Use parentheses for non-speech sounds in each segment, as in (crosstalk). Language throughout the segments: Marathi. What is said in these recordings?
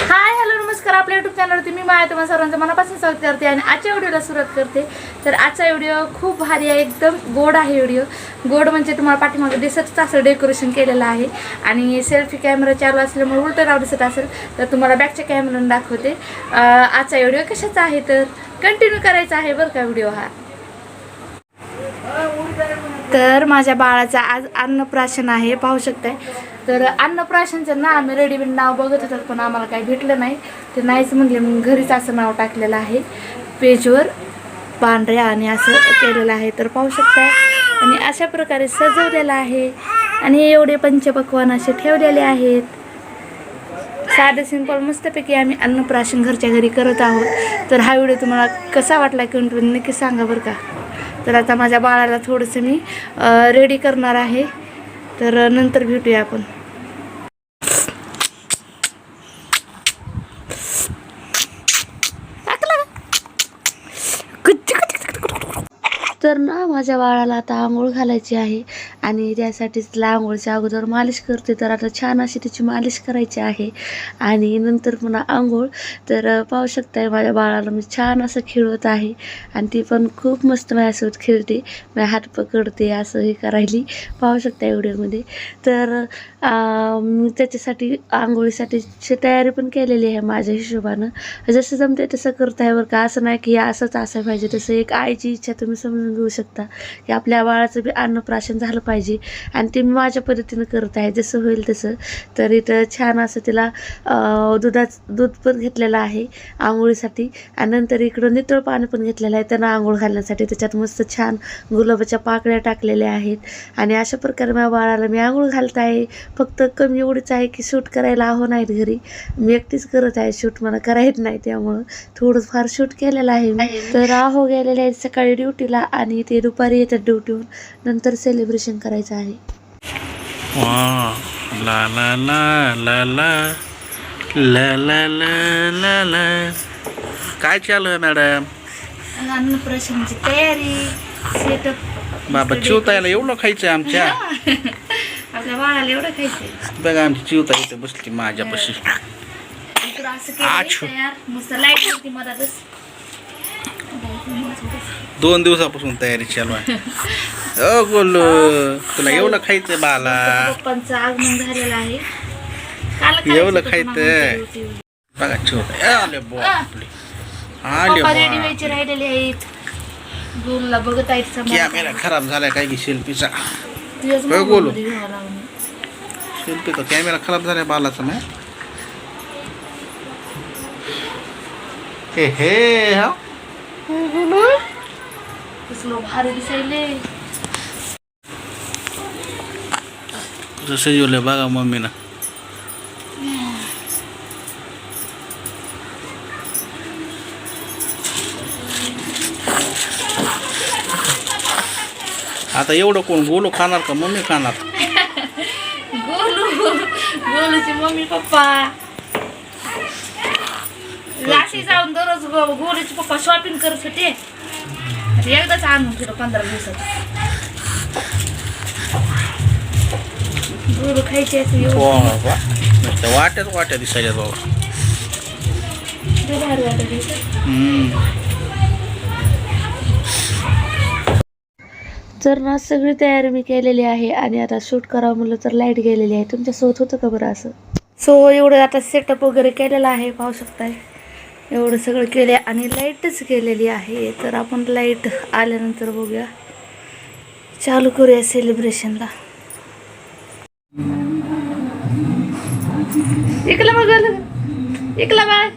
हाय हॅलो नमस्कार आपल्या युट्यूब चॅनलवरती मी माया तुम्हाला सर्वांचं मनापासून स्वागत करते आणि आजच्या व्हिडिओला सुरुवात करते तर आजचा व्हिडिओ खूप भारी आहे एकदम गोड आहे व्हिडिओ गोड म्हणजे तुम्हाला पाठीमागे दिसतच असं डेकोरेशन केलेलं आहे आणि सेल्फी कॅमेरा चालू असल्यामुळे उलटं नाव दिसत असेल तर तुम्हाला बॅकच्या कॅमेराने दाखवते आजचा व्हिडिओ कशाचा आहे तर कंटिन्यू करायचा आहे बरं का व्हिडिओ हा. तर माझ्या बाळाचा आज अन्नप्राशन आहे पाहू शकताय. तर अन्नप्राशनचं ना आम्ही रेडीमेड नाव बघत होतात पण आम्हाला काही भेटलं नाही. ते नाहीच म्हणले मग घरीच असं नाव टाकलेलं आहे. पेजवर पांढऱ्या आणि असं केलेलं आहे. तर पाहू शकताय. आणि अशा प्रकारे सजवलेलं आहे. आणि एवढे पंचपक्वान असे ठेवलेले आहेत. साधं सिंपल मस्तपैकी आम्ही अन्नप्राशन घरच्या घरी करत आहोत. तर हा व्हिडिओ तुम्हाला कसा वाटला किंवा तुम्ही नक्की सांगा बरं का? तर आता माझ्या बाळाला थोडंसं मी रेडी करणार आहे. तर नंतर भेटूया आपण. तर ना माझ्या बाळाला आता आंघोळ घालायची आहे. आणि त्यासाठी तिला आंघोळच्या अगोदर मालिश करते तर आता छान अशी तिची मालिश करायची आहे. आणि नंतर पुन्हा आंघोळ. तर पाहू शकताय माझ्या बाळाला मी छान असं खेळवत आहे. आणि ती पण खूप मस्त माझ्यासोबत खेळते. मी हात पकडते असं हे करायली. पाहू शकताय व्हिडिओमध्ये. तर मी त्याच्यासाठी आंघोळीसाठीची तयारी पण केलेली आहे माझ्या हिशोबानं. जसं जमते तसं करत आहे बरं का. असं नाही की असंच असं पाहिजे. तसं एक आईची इच्छा तुम्ही समजून घेऊ शकता. की आपल्या बाळाचं बी अन्नप्राशन झालं पाहिजे. आणि ते मी माझ्या पद्धतीनं करत आहे जसं होईल तसं. तर इथं छान असं तिला दुधाचं दूध पण घेतलेलं आहे आंघोळीसाठी. आणि नंतर इकडं नितळ पाणी पण घेतलेलं आहे त्यांना आंघोळ घालण्यासाठी. त्याच्यात मस्त छान गुलाबाच्या पाकळ्या टाकलेल्या आहेत. आणि अशा प्रकारे माझ्या बाळाला मी आंघोळ घालत आहे. फक्त कमी एवढीच आहे की शूट करायला आहो नाहीत घरी. मी एकटीच करत आहे शूट मला करायचं नाही त्यामुळं. थोडं फार शूट केलेलं आहे मी. तर आहो गेलेले आहेत सकाळी ड्युटीला आणि ते दुपारी येतात ड्युटीहून. नंतर सेलिब्रेशन करायचं आहे. वा ला ला ला ला ला. ला ला ला ला ला. काय चालू आहे मॅडम? अन्नप्राशनची तयारी सेटअप बाबा चिवतायला एवढं खायचं आहे आमच्या? (laughs) आपल्या बाळाला एवढं खायचंय. बघा आमची चिवता इथे बसली माझ्यापाशी. इकडं असं आछो. केलं तयार. मस्त लाइट होती मधातच. दोन दिवसापासून तयारी चालू आहे. (laughs) अ गोलू तुला एवढं खायचंय बाला पप्पांचं आगमन झालेलं आहे. काल खायचं एवढं खायचं. बघा चिवता आले बापले आले पप्पा रेडी व्हायचे राहिलेले आहेत. गोलला बघत आहेत. कॅमेरा खराब झालाय काय की शिल्पीचा? लागलं. शिल्पीचा कॅमेरा खराब झालाय बालाचा ना हे हे? हा कसलं भारी दिसायले जसं जेवलं बघा मम्मीनं आता एवढं कोण गोलू खाणार का मम्मी खाणार? Golu गोलूचे mummy papa. अशी जाऊन दररोज गोलूचे पप्पा शॉपिंग करत होते. आता एकदाच आणून पंधरा दिवसात. गोलू खायचे नुसत्या वाट्याच वाट्या दिसायच्या. बाबा. तर ना सगळी तयारी मी केलेली आहे आणि आता शूट करावं म्हणलं तर लाइट गेलेली आहे. तुमच्यासोबत होतं का बरं असं? सो एवढं आता सेटअप वगैरे केलेलं आहे पाहू शकताय. एवढं सगळं केले आणि लाईटच केलेली आहे. तर आपण लाइट आल्यानंतर बघूया. चालू करूया सेलिब्रेशनला इकला बघ इकला बाय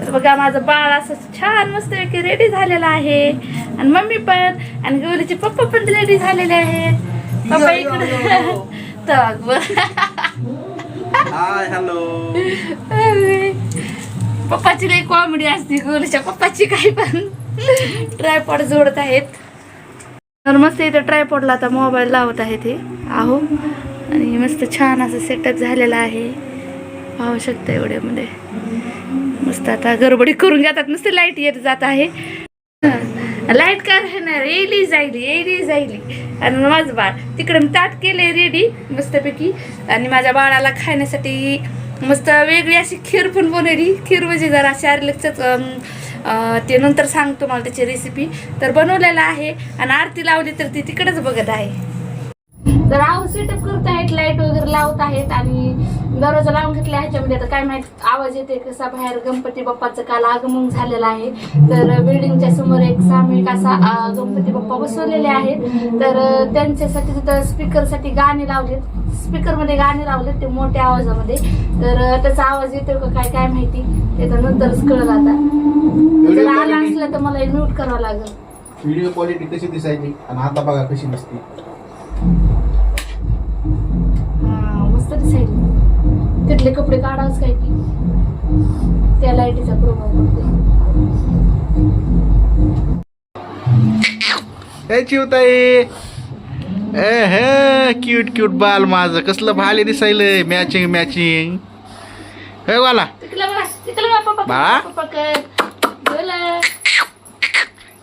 तर बघा माझं बाळ असं छान मस्त रेडी झालेलं आहे. आणि मम्मी पण आणि गौरीचे पप्पा पण रेडी झालेले आहेत. पप्पा इकडे. (laughs) तर हॅलो. पप्पाची लई कॉमेडी असते गौरीच्या पप्पाची काही पण. ट्रायपॉड जोडत आहेत. तर मस्त इथं ट्रायपॉडला आता मोबाईल लावत आहे ते आहो. आणि मस्त छान असं सेटअप झालेलं आहे. पाहू शकता एवढ्यामध्ये म्हणजे. मस्त आता गडबडी करून घेतात नुसते लाइट येत जात आहे. लाइट का राहणार? येईली जायली येईली जायली आणि माझं बाळ. तिकडे मी ताट केले रेडी मस्तपैकी. आणि माझ्या बाळाला खाण्यासाठी मस्त वेगळी अशी खीर पण बनवली. खीर म्हणजे जरा शारीरिकच ते नंतर सांगतो मला त्याची रेसिपी तर बनवलेलं आहे आणि आरती लावली तर ती तिकडेच बघत आहे. तर आवाज सेटअप करत आहेत लाइट वगैरे लावत आहेत आणि दरवाजा लावून घेतला ह्याच्यामध्ये आता काय माहीत आवाज येते कसा बाहेर गणपती बाप्पाचं काल आगमन झालेलं आहे. तर बिल्डिंगच्या समोर एक सामूहिक असा गणपती बाप्पा बसवलेले आहेत. तर त्यांच्यासाठी तिथं स्पीकरसाठी गाणी लावलेत. स्पीकरमध्ये गाणी लावलेत ते मोठ्या आवाजामध्ये. तर त्याचा आवाज येतोय का काय काय माहिती. ते तर नंतरच कळलं आता. जर आला असलं तर मला म्यूट करावं लागेल. व्हिडिओ क्वालिटी कशी दिसायची? आणि आता बघा कशी दिसते. तिथले कपडे काढावच काय की? त्या लाईटीचा प्रभाव पडतो हे चिवताई. ए हे क्यूट क्यूट बाल माझं. कसलं भाले दिसायलंय मॅचिंग मॅचिंग हे वाला. बाळा?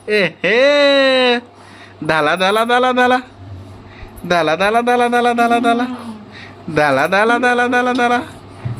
ए हे. दाला दाला दाला दाला दाला दाला दाला दाला दाला दाला दाला दाला दाला दाला दाला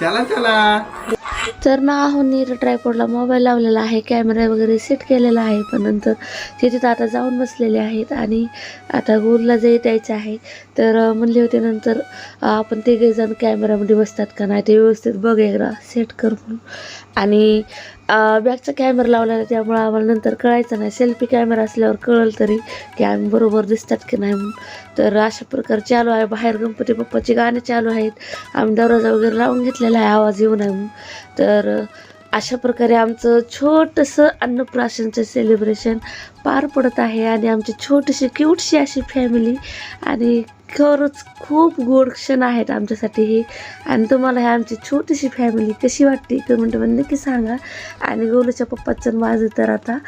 चला चला. तर ना नीर ट्रायपोडला मोबाईल लावलेला आहे कॅमेरा वगैरे सेट केलेला आहे पण नंतर तिथे तिथं आता जाऊन बसलेले आहेत आणि आता गोलला जे द्यायचं आहे तर म्हणले होते नंतर आपण ते जण कॅमेरामध्ये बसतात का नाही ते व्यवस्थित बघ एकदा सेट कर म्हणून. आणि बॅकचा कॅमेरा लावलेला आहे, त्यामुळं आम्हाला नंतर कळायचं नाही. सेल्फी कॅमेरा असल्यावर कळलं तरी की आम्ही बरोबर दिसतात की नाही. म्हणून तर अशा प्रकारे चालू आहे. बाहेर गणपती बाप्पाचे गाणे चालू आहेत. आम्ही दरवाजा वगैरे लावून घेतलेला आहे. आवाज येऊ नये म्हणून. तर अशा प्रकारे आमचं छोटंसं अन्नप्राशनचं सेलिब्रेशन पार पडत आहे आणि आमची छोटीशी क्यूटशी अशी फॅमिली आणि खरंच खूप गोड क्षण आहेत आमच्यासाठी हे. आणि तुम्हाला हे आमची छोटीशी फॅमिली कशी वाटते कमेंटमध्ये नक्की सांगा. आणि गोलूच्या पप्पाचं माझं तर आता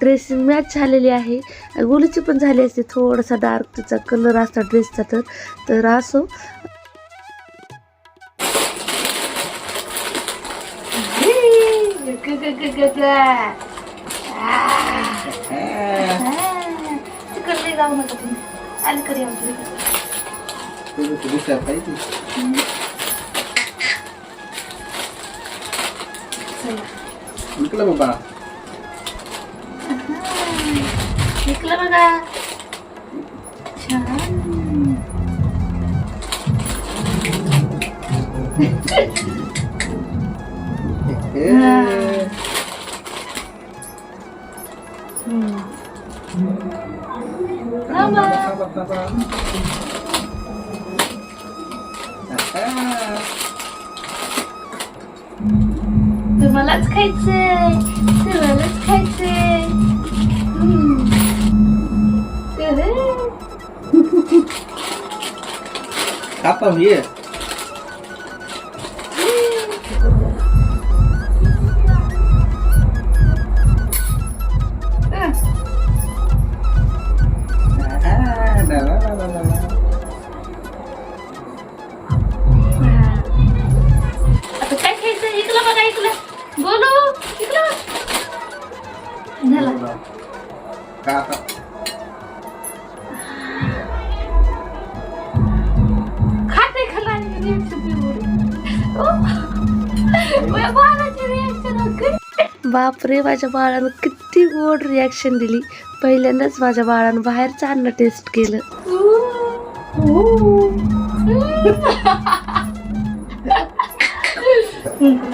ड्रेसिंग मॅच झालेली आहे. गोलूची पण झाली असते थोडासा डार्क तिचा कलर असता ड्रेसचा तर. तर असो तिकडे जाऊ नका तुम्ही. आली कधी आमच्या विकलं बाबा. विकलं बघा. छान. (laughs) बघता तुम्हालाच खायचंय तुम्हालाच खायचंय. आपण ये झाला का आता? खाते खाला आणि रिॲक्शन बापरे माझ्या बाळानं किती गोड रिॲक्शन दिली. पहिल्यांदाच माझ्या बाळानं बाहेरचं अन्न टेस्ट केलं. (laughs)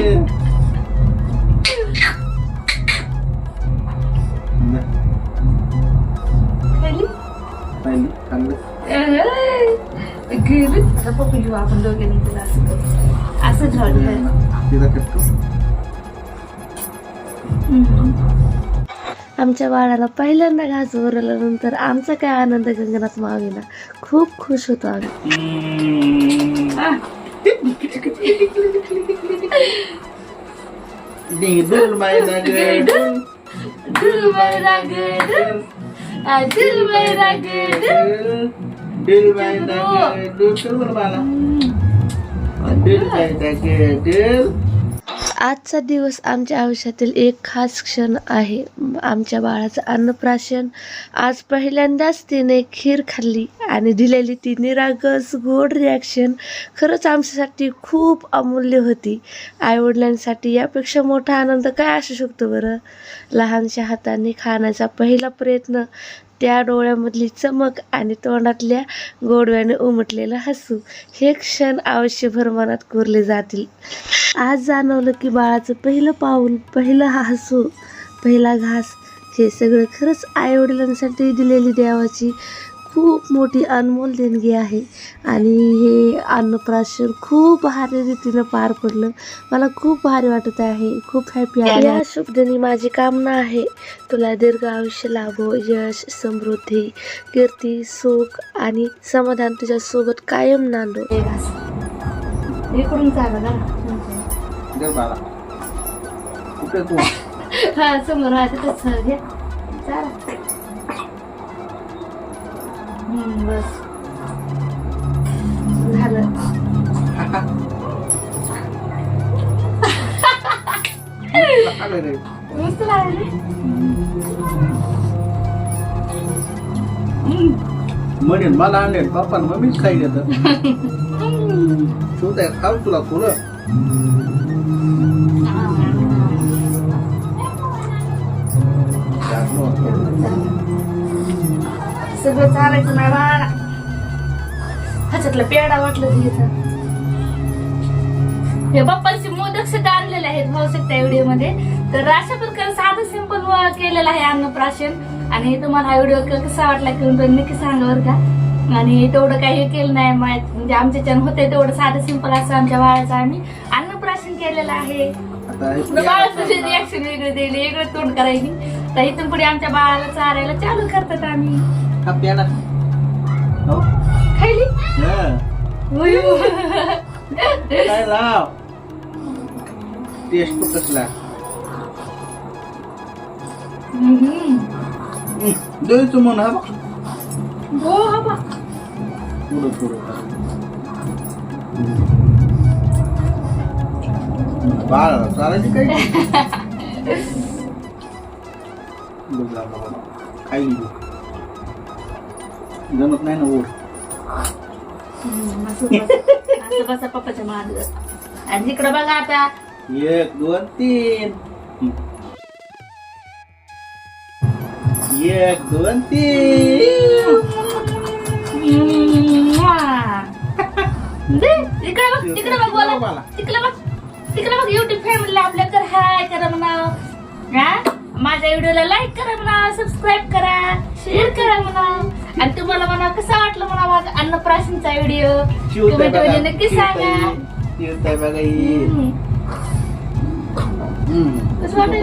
गेली आता पप्पी घेऊ आपण दोघे तुला असं असं झालं आमच्या बाळाला पहिल्यांदा घास ओरल्यानंतर आमचा काय आनंद गंगनाथ मावेना. खूप खुश होतो आम्ही. आजचा दिवस आमच्या आयुष्यातील एक खास क्षण आहे आमच्या बाळाचं अन्नप्राशन आज पहिल्यांदाच तिने खीर खाल्ली आणि दिलेली ती निरागस गोड रिॲक्शन खरंच आमच्यासाठी खूप अमूल्य होती आईवडिलांसाठी यापेक्षा मोठा आनंद काय असू शकतो बरं लहानशा हाताने खाण्याचा पहिला प्रयत्न त्या डोळ्यामधली चमक आणि तोंडातल्या गोडव्याने उमटलेलं हसू हे क्षण आयुष्यभर मनात कोरले जातील. आज जाणवलं की बाळाचं पहिलं पाऊल पहिलं हसू पहिला घास हे सगळं खरंच आईवडिलांसाठी दिलेली देवाची खूप मोठी अनमोल देणगी आहे. आणि हे अन्नप्राशन खूप भारी रीतीनं पार पडलं. मला खूप भारी वाटत आहे. खूप हॅपी आहे. या शुभदिनी माझी कामना आहे. तुला दीर्घ आयुष्य लाभो यश समृद्धी कीर्ती सुख आणि समाधान तुझ्या सोबत कायम नांदो. चालू दे बाळा. कुठे तू? (laughs) हा समोर आहे तिथंच घ्या चाला हम्म, बस झालं आलं रे मस्त लागलं म्हणेन मला आणले पप्पा मम्मीच खाई देतात तू त्या खाऊ सगळं चालायचं नाही बाळा ह्याच्यातलं पेडा वाटलं घ्यायचं हे बाप्पांचे मोदक सुद्धा आणलेले आहेत पाहू शकता व्हिडिओमध्ये. तर अशा प्रकारे साधं सिंपल केलेलं आहे अन्नप्राशन. आणि तुम्हाला हा व्हिडिओ कसा वाटला किंवा नक्की सांगा बरं का. आणि तेवढं काही हे केलं नाही माहीत म्हणजे आमच्या चॅनल होते तेवढं साधं सिंपल असं आमच्या बाळाचं आम्ही अन्नप्राशन केलेलं आहे. बाळाचं रिॲक्शन वेगळं दिले वेगळं तोंड करायची. तर इथून पुढे आमच्या बाळाला चारायला चालू करतात आम्ही. हा प्याला हो खायली हा. काय राव टेस्ट तो कसला हम्म. द्यायचं म्हण हा बघ. हो हा बा. पुढं पुढं बाळाला चालायची काय बघ जा बाबा. खायली बघ. जमत नाही ना ओढ हम्म, असं बस. असं बसा पप्पाच्या मागे आणि इकडं बघा आता एक दोन तीन एक दोन तीन म्वा. दे, इकडे बघ तिकडे बघ बोला तिकडे बघ तिकडे बघ युट्यूब फॅमिलीला आपल्या तर हाय करा म्हणा हा माझ्या व्हिडिओला लाईक करा म्हणा सबस्क्राईब करा शेअर करा म्हणा. आणि तुम्हाला म्हणा कसा वाटलं म्हणा माझा अन्नप्राशनचा व्हिडिओ? तुम्ही म्हणजे नक्की सांगा. कसं वाटलं?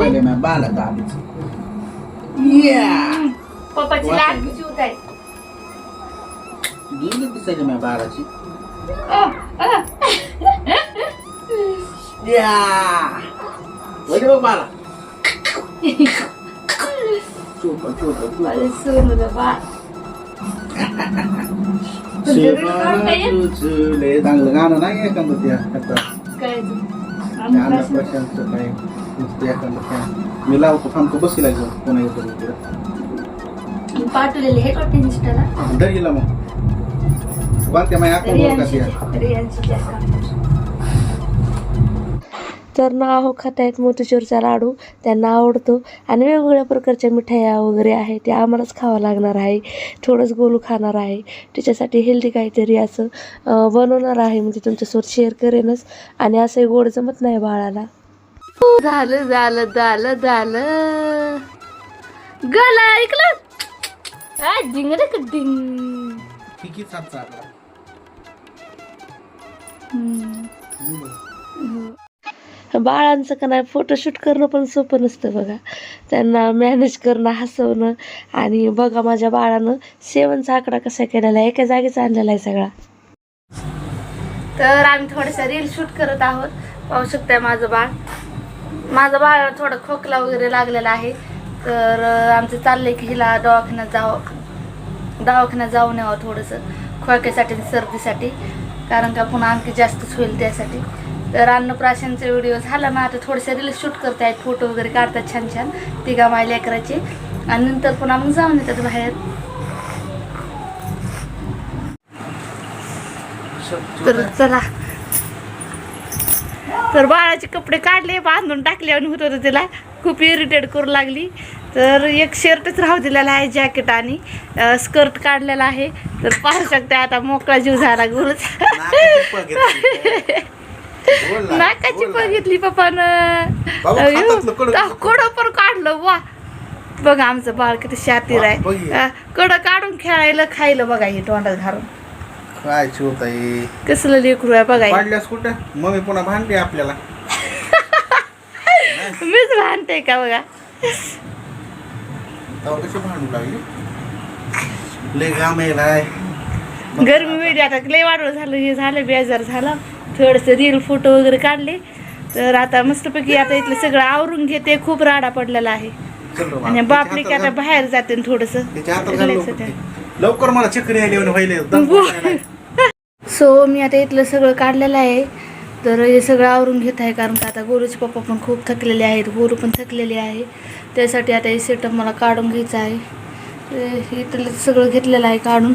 पप्पाची लाट चिवत आहे. गेली दिसायची माझं सोनूला बा सुचले चांगलं गाणं नाही एखादं त्या आता काय. अन्नप्राशनचं काय नुसतं एखादं काय मी लावतो थांबतो बसला घेऊन कोणा येतो पाठवलेले हे वाटते इंस्टाला मग बाकी माझ्या तर ना अहो खात आहेत मोतीचूरचा लाडू. त्यांना आवडतो. आणि वेगवेगळ्या प्रकारच्या मिठाया वगैरे आहे ते आम्हालाच खावं लागणार आहे. थोडंच गोलू खाणार आहे. त्याच्यासाठी हेल्दी काहीतरी असं बनवणार आहे. म्हणजे तुमच्यासोबत शेअर करेनच. आणि असंही गोड जमत नाही बाळाला. झालं झालं झालं झालं. गला ऐकलं? डिंग रे डिंग? चालला बाळांचं का नाही फोटोशूट करणं पण सोपं नसतं बघा. त्यांना मॅनेज करणं हसवणं आणि बघा माझ्या बाळानं सेवनचा आकडा कसा केलेला आहे एका जागेचा आणलेला आहे सगळा. तर आम्ही थोडंसं रील शूट करत आहोत. पाहू शकताय माझं बाळ. माझं बाळ थोडं खोकला वगैरे लागलेला आहे. तर आमचं चाललंय की हिला दवाखान्यात जावं दवाखान्यात जाऊन यावं थोडंसं खोक्यासाठी सर्दीसाठी. कारण का पुन्हा आणखी जास्तच होईल त्यासाठी. तर अन्नप्राशनचा व्हिडिओ झाला. ना आता थोडेसे रील शूट करत. आहेत फोटो वगैरे काढतात छान छान. तिघा माय लेकराचे. आणि नंतर पुन्हा मग जाऊन येतात बाहेर. तर चला. तर बाळाचे कपडे काढले बांधून टाकले आणि होत होतं तिला. खूप इरिटेट करू लागली. तर एक शर्टच राहू दिलेला आहे जॅकेट आणि स्कर्ट काढलेला आहे. तर पाहू शकते आता मोकळा जीव झाला गुरुच. नाकाची बघितली पप्पानं. कडं पण काढलं वा. बघा आमचं बाळ किती शातीर. आहे. कडं काढून खेळायला खायला बघा हे तोंडात घालून. काय कसलं लेकरू आहे बघा. पाडल्यास कुठं? मम्मी पुन्हा भांडली आपल्याला. (laughs) मीच भांडते का बघा? कशी भांडू लागली? लय घाम गरमी वेळी आता लय वाढवं झालं हे झालं बेजार झाला. थोडंसं रील फोटो वगैरे काढले. तर आता मस्तपैकी आता इथलं सगळं आवरून घेते. खूप राडा पडलेला आहे. आणि. बापली की आता बाहेर जाते थोडस हातात घाल लवकर मला चक्री. सो (laughs) मी आता इथलं सगळं काढलेलं आहे. तर हे सगळं आवरून घेत आहे कारण का आता गोरूचे पप्पा पण खूप थकलेले आहेत. गोरू पण थकलेले आहे. त्यासाठी आता हे सेटअप मला काढून घ्यायचं आहे. इथलं सगळं घेतलेलं आहे काढून.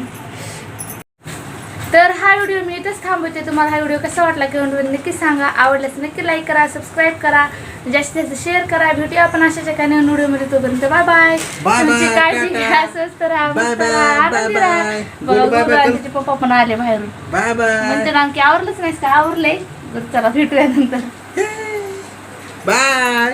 व्हिडिओ मी इथंच थांबवते. तुम्हाला हा व्हिडिओ कसा वाटला किंवा नक्की सांगा. आवडल्यास नक्की लाईक करा सबस्क्राईब करा. जास्तीत जास्त शेअर करा. भेटूया आपण अशाच एका नवीन व्हिडिओमध्ये. तोपर्यंत बाय बाय तुमची काळजी. घ्या स्वस्त राहा मस्त राहा. आनंदी राहा. बघा तिचे पप्पा पण आले बाहेरून. बाय बाय म्हणते ना की आवरलंच नाहीस का? आवरलंय. बरं चला भेटूया नंतर. बाय